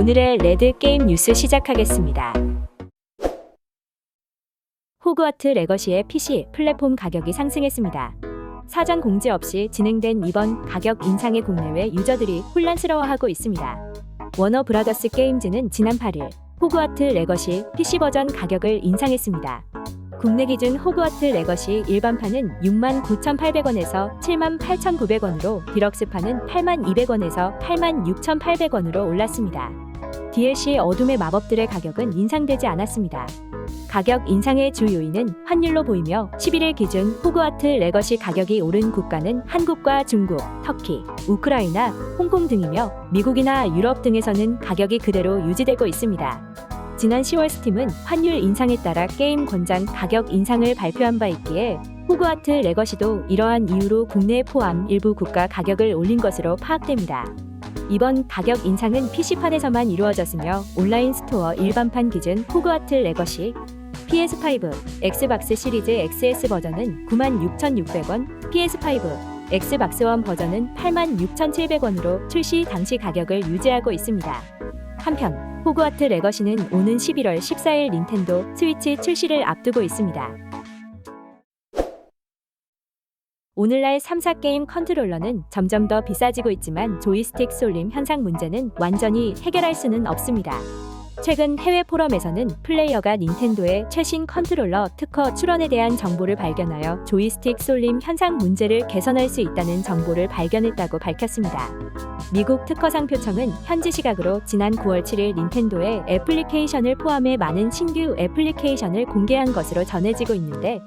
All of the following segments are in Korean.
오늘의 레드 게임 뉴스 시작하겠습니다. 호그와트 레거시의 PC 플랫폼 가격이 상승했습니다. 사전 공지 없이 진행된 이번 가격 인상에 국내외 유저들이 혼란스러워하고 있습니다. 워너 브라더스 게임즈는 지난 8일 호그와트 레거시 PC 버전 가격을 인상했습니다. 국내 기준 호그와트 레거시 일반판은 69,800원에서 78,900원으로 디럭스판은 82,200원에서 86,800원으로 올랐습니다. DLC 어둠의 마법들의 가격은 인상되지 않았습니다. 가격 인상의 주 요인은 환율로 보이며 11일 기준 호그와트 레거시 가격이 오른 국가는 한국과 중국, 터키, 우크라이나, 홍콩 등이며 미국이나 유럽 등에서는 가격이 그대로 유지되고 있습니다. 지난 10월 스팀은 환율 인상에 따라 게임 권장 가격 인상을 발표한 바 있기에 호그와트 레거시도 이러한 이유로 국내 포함 일부 국가 가격을 올린 것으로 파악됩니다. 이번 가격 인상은 PC판에서만 이루어졌으며 온라인 스토어 일반판 기준 호그와트 레거시 PS5, 엑스박스 시리즈 XS 버전은 96,600원, PS5, 엑스박스 원 버전은 86,700원으로 출시 당시 가격을 유지하고 있습니다. 한편 호그와트 레거시는 오는 11월 14일 닌텐도 스위치 출시를 앞두고 있습니다. 오늘날 3사 게임 컨트롤러는 점점 더 비싸지고 있지만 조이스틱 쏠림 현상 문제는 완전히 해결할 수는 없습니다. 최근 해외 포럼에서는 플레이어가 닌텐도의 최신 컨트롤러 특허 출원에 대한 정보를 발견하여 조이스틱 쏠림 현상 문제를 개선할 수 있다는 정보를 발견했다고 밝혔습니다. 미국 특허상표청은 현지 시각으로 지난 9월 7일 닌텐도의 애플리케이션을 포함해 많은 신규 애플리케이션을 공개한 것으로 전해지고 있는데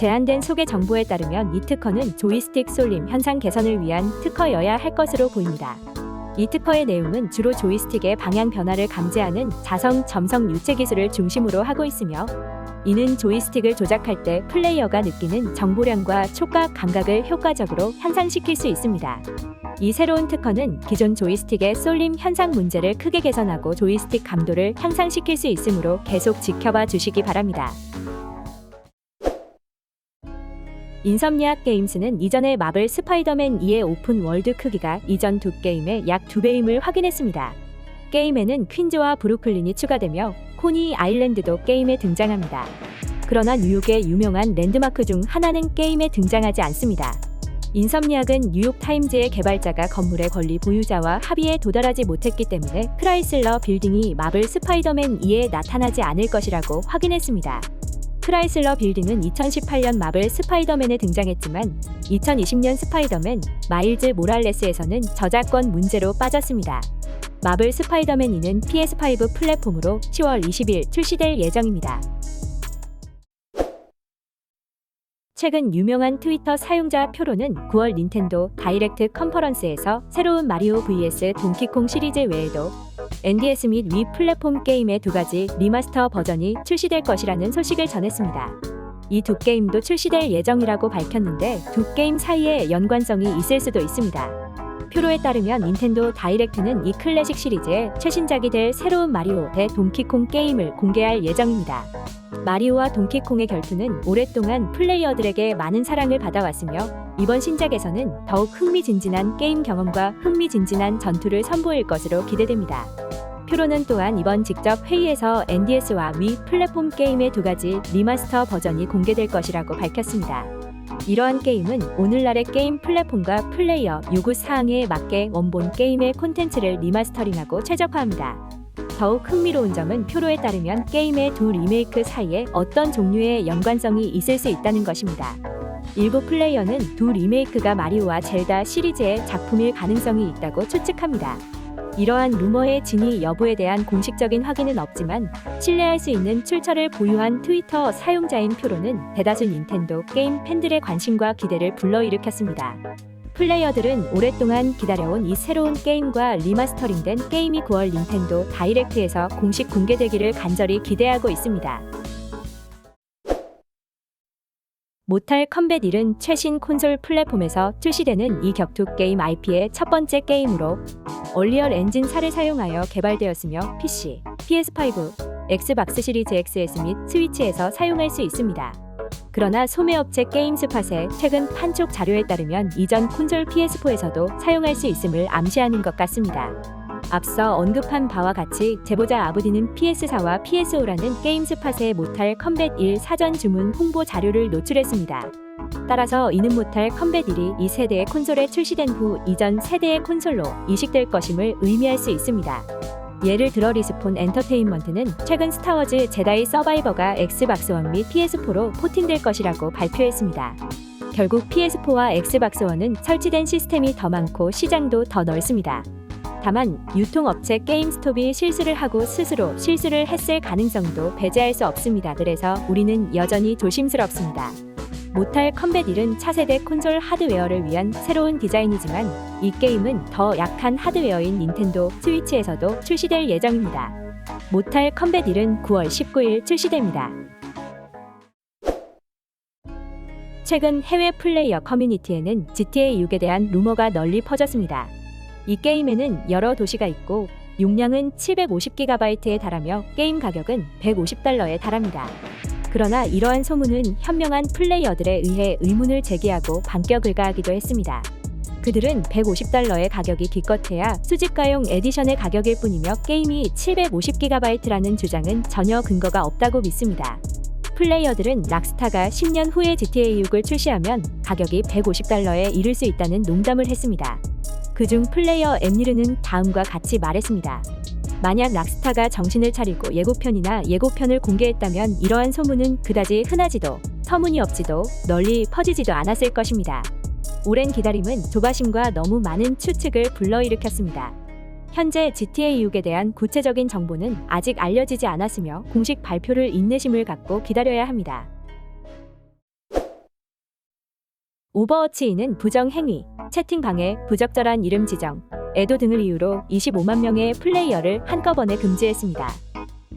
제한된 소개 정보에 따르면 이 특허는 조이스틱 쏠림 현상 개선을 위한 특허여야 할 것으로 보입니다. 이 특허의 내용은 주로 조이스틱의 방향 변화를 감지하는 자성 점성 유체 기술을 중심으로 하고 있으며 이는 조이스틱을 조작할 때 플레이어가 느끼는 정보량과 촉각 감각을 효과적으로 향상시킬 수 있습니다. 이 새로운 특허는 기존 조이스틱의 쏠림 현상 문제를 크게 개선하고 조이스틱 감도를 향상시킬 수 있으므로 계속 지켜봐 주시기 바랍니다. 인섬니악 게임스는 이전의 마블 스파이더맨 2의 오픈 월드 크기가 이전 두 게임의 약 두 배임을 확인했습니다. 게임에는 퀸즈와 브루클린이 추가되며 코니 아일랜드도 게임에 등장합니다. 그러나 뉴욕의 유명한 랜드마크 중 하나는 게임에 등장하지 않습니다. 인섬니악은 뉴욕 타임즈의 개발자가 건물의 권리 보유자와 합의에 도달하지 못했기 때문에 크라이슬러 빌딩이 마블 스파이더맨 2에 나타나지 않을 것이라고 확인했습니다. 크라이슬러 빌딩은 2018년 마블 스파이더맨에 등장했지만 2020년 스파이더맨 마일즈 모랄레스에서는 저작권 문제로 빠졌습니다. 마블 스파이더맨 2는 PS5 플랫폼으로 10월 20일 출시될 예정입니다. 최근 유명한 트위터 사용자 표로는 9월 닌텐도 다이렉트 컨퍼런스에서 새로운 마리오 vs 동키콩 시리즈 외에도 NDS 및 위 플랫폼 게임의 두 가지 리마스터 버전이 출시될 것이라는 소식을 전했습니다. 이 두 게임도 출시될 예정이라고 밝혔는데 두 게임 사이에 연관성이 있을 수도 있습니다. 표로에 따르면 닌텐도 다이렉트는 이 클래식 시리즈의 최신작이 될 새로운 마리오 대 동키콩 게임을 공개할 예정입니다. 마리오와 동키콩의 결투는 오랫동안 플레이어들에게 많은 사랑을 받아왔으며 이번 신작에서는 더욱 흥미진진한 게임 경험과 흥미진진한 전투를 선보일 것으로 기대됩니다. 표로는 또한 이번 직접 회의에서 NDS와 위 플랫폼 게임의 두 가지 리마스터 버전이 공개될 것이라고 밝혔습니다. 이러한 게임은 오늘날의 게임 플랫폼과 플레이어 요구 사항에 맞게 원본 게임의 콘텐츠를 리마스터링하고 최적화합니다. 더욱 흥미로운 점은 표로에 따르면 게임의 두 리메이크 사이에 어떤 종류의 연관성이 있을 수 있다는 것입니다. 일부 플레이어는 두 리메이크가 마리오와 젤다 시리즈의 작품일 가능성이 있다고 추측합니다. 이러한 루머의 진위 여부에 대한 공식적인 확인은 없지만 신뢰할 수 있는 출처를 보유한 트위터 사용자인 표로는 대다수 닌텐도 게임 팬들의 관심과 기대를 불러일으켰습니다. 플레이어들은 오랫동안 기다려온 이 새로운 게임과 리마스터링된 게임이 9월 닌텐도 다이렉트에서 공식 공개되기를 간절히 기대하고 있습니다. 모탈 컴뱃 1은 최신 콘솔 플랫폼에서 출시되는 이 격투 게임 IP의 첫 번째 게임으로 얼리얼 엔진사를 사용하여 개발되었으며 PC, PS5, 엑스박스 시리즈 XS 및 스위치에서 사용할 수 있습니다. 그러나 소매업체 게임스팟의 최근 판촉 자료에 따르면 이전 콘솔 PS4에서도 사용할 수 있음을 암시하는 것 같습니다. 앞서 언급한 바와 같이 제보자 아부디는 PS4와 PS5라는 게임 스팟에 못할 컴뱃 1 사전 주문 홍보 자료를 노출했습니다. 따라서 이는 못할 컴뱃 1이 이 세대의 콘솔에 출시된 후 이전 세대의 콘솔로 이식될 것임을 의미할 수 있습니다. 예를 들어 리스폰 엔터테인먼트는 최근 스타워즈 제다이 서바이버가 엑스박스 원 및 PS4로 포팅될 것이라고 발표했습니다. 결국 PS4와 엑스박스 원은 설치된 시스템이 더 많고 시장도 더 넓습니다. 다만 유통업체 게임스톱이 실수를 하고 스스로 실수를 했을 가능성도 배제할 수 없습니다. 그래서 우리는 여전히 조심스럽습니다. 모탈 컴뱃 1은 차세대 콘솔 하드웨어를 위한 새로운 디자인이지만 이 게임은 더 약한 하드웨어인 닌텐도 스위치에서도 출시될 예정입니다. 모탈 컴뱃 1은 9월 19일 출시됩니다. 최근 해외 플레이어 커뮤니티에는 GTA 6에 대한 루머가 널리 퍼졌습니다. 이 게임에는 여러 도시가 있고 용량은 750GB에 달하며 게임 가격은 150달러에 달합니다. 그러나 이러한 소문은 현명한 플레이어들에 의해 의문을 제기하고 반격을 가하기도 했습니다. 그들은 150달러의 가격이 기껏해야 수집가용 에디션의 가격일 뿐이며 게임이 750GB라는 주장은 전혀 근거가 없다고 믿습니다. 플레이어들은 락스타가 10년 후에 GTA 6을 출시하면 가격이 150달러에 이를 수 있다는 농담을 했습니다. 그중 플레이어 엠니르는 다음과 같이 말했습니다. 만약 락스타가 정신을 차리고 예고편이나 예고편을 공개했다면 이러한 소문은 그다지 흔하지도 터무니없지도 널리 퍼지지도 않았을 것입니다. 오랜 기다림은 조바심과 너무 많은 추측을 불러일으켰습니다. 현재 GTA 6에 대한 구체적인 정보는 아직 알려지지 않았으며 공식 발표를 인내심을 갖고 기다려야 합니다. 오버워치 2는 부정행위, 채팅방해, 부적절한 이름 지정, 애도 등을 이유로 25만 명의 플레이어를 한꺼번에 금지했습니다.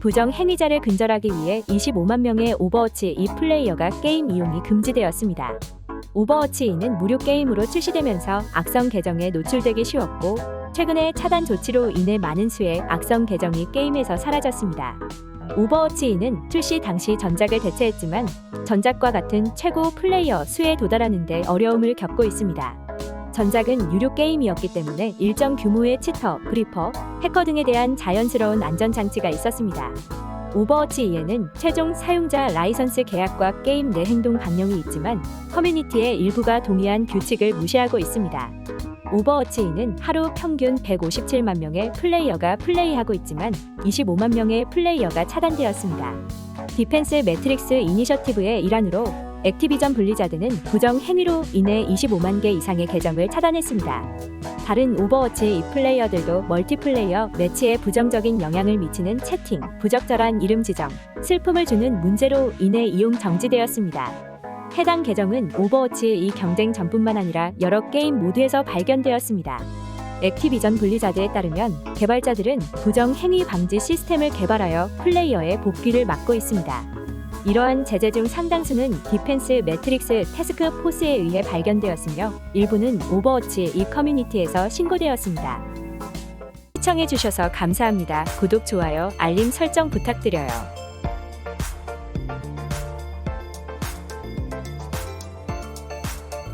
부정 행위자를 근절하기 위해 25만 명의 오버워치 2 플레이어가 게임 이용이 금지되었습니다. 오버워치 2는 무료 게임으로 출시되면서 악성 계정에 노출되기 쉬웠고 최근에 차단 조치로 인해 많은 수의 악성 계정이 게임에서 사라졌습니다. 오버워치 2는 출시 당시 전작을 대체했지만 전작과 같은 최고 플레이어 수에 도달하는데 어려움을 겪고 있습니다. 전작은 유료 게임이었기 때문에 일정 규모의 치터, 그리퍼, 해커 등에 대한 자연스러운 안전 장치가 있었습니다. 오버워치 2에는 최종 사용자 라이선스 계약과 게임 내 행동 강령이 있지만 커뮤니티의 일부가 동의한 규칙을 무시하고 있습니다. 오버워치 2는 하루 평균 157만 명의 플레이어가 플레이하고 있지만 25만 명의 플레이어가 차단되었습니다. 디펜스 매트릭스 이니셔티브의 일환으로 액티비전 블리자드는 부정 행위로 인해 25만 개 이상의 계정을 차단했습니다. 다른 오버워치 이 플레이어들도 멀티플레이어 매치에 부정적인 영향을 미치는 채팅, 부적절한 이름 지정, 슬픔을 주는 문제로 인해 이용 정지되었습니다. 해당 계정은 오버워치 이 경쟁 전뿐만 아니라 여러 게임 모드에서 발견되었습니다. 액티비전 블리자드에 따르면 개발자들은 부정 행위 방지 시스템을 개발하여 플레이어의 복귀를 막고 있습니다. 이러한 제재 중 상당수는 디펜스 매트릭스 태스크 포스에 의해 발견되었으며 일부는 오버워치 이 커뮤니티에서 신고되었습니다. 시청해주셔서 감사합니다. 구독, 좋아요, 알림 설정 부탁드려요.